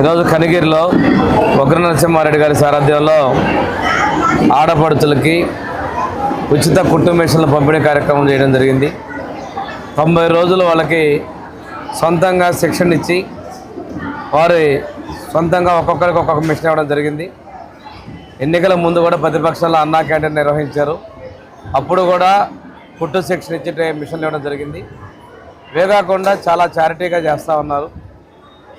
ఈరోజు కనిగిరిలో ఉగ్ర నరసింహారెడ్డి గారి సారథ్యంలో ఆడపడుచులకి ఉచిత కుటుంబేషన్లు పంపిణీ కార్యక్రమం చేయడం జరిగింది. తొంభై రోజులు వాళ్ళకి సొంతంగా శిక్షణ ఇచ్చి వారి సొంతంగా ఒక్కొక్కరికి ఒక్కొక్క మిషన్ ఇవ్వడం జరిగింది. ఎన్నికల ముందు కూడా ప్రతిపక్షాల్లో అన్నా క్యాంటీన్ నిర్వహించారు. అప్పుడు కూడా కుట్టు శిక్షణ ఇచ్చే మిషన్లు ఇవ్వడం జరిగింది. ఇవే కాకుండా చాలా చారిటీగా చేస్తూ ఉన్నారు.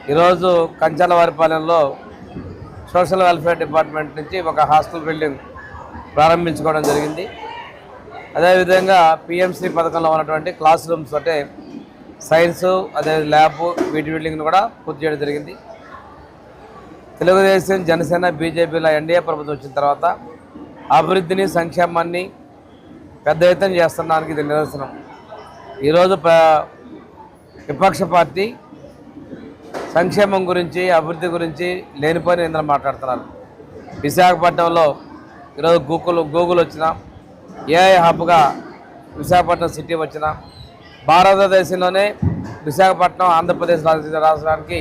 ఈరోజు కంచాలవారిపాలెంలో సోషల్ వెల్ఫేర్ డిపార్ట్మెంట్ నుంచి ఒక హాస్టల్ బిల్డింగ్ ప్రారంభించుకోవడం జరిగింది. అదేవిధంగా పిఎంసి పథకంలో ఉన్నటువంటి క్లాస్ రూమ్స్ అంటే సైన్స్ అదే ల్యాబ్ వీటి బిల్డింగ్ను కూడా పూర్తి చేయడం జరిగింది. తెలుగుదేశం జనసేన బీజేపీల ఎన్డీఏ ప్రభుత్వం వచ్చిన తర్వాత అభివృద్ధిని సంక్షేమాన్ని పెద్ద ఎత్తున చేస్తున్నానికి ఇది నిదర్శనం. ఈరోజు ప్ర విపక్ష పార్టీ సంక్షేమం గురించి అభివృద్ధి గురించి లేనిపోయిన ఇందులో మాట్లాడుతున్నారు. విశాఖపట్నంలో ఈరోజు గూగుల్ గూగుల్ వచ్చిన ఏఐ హబ్గా విశాఖపట్నం సిటీ వచ్చిన భారతదేశంలోనే విశాఖపట్నం ఆంధ్రప్రదేశ్ రాష్ట్రానికి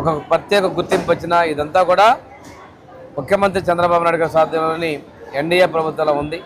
ఒక ప్రత్యేక గుర్తింపు వచ్చిన ఇదంతా కూడా ముఖ్యమంత్రి చంద్రబాబు నాయుడు గారి సాధ్యంలోని ఎన్డీఏ ప్రభుత్వంలో ఉంది.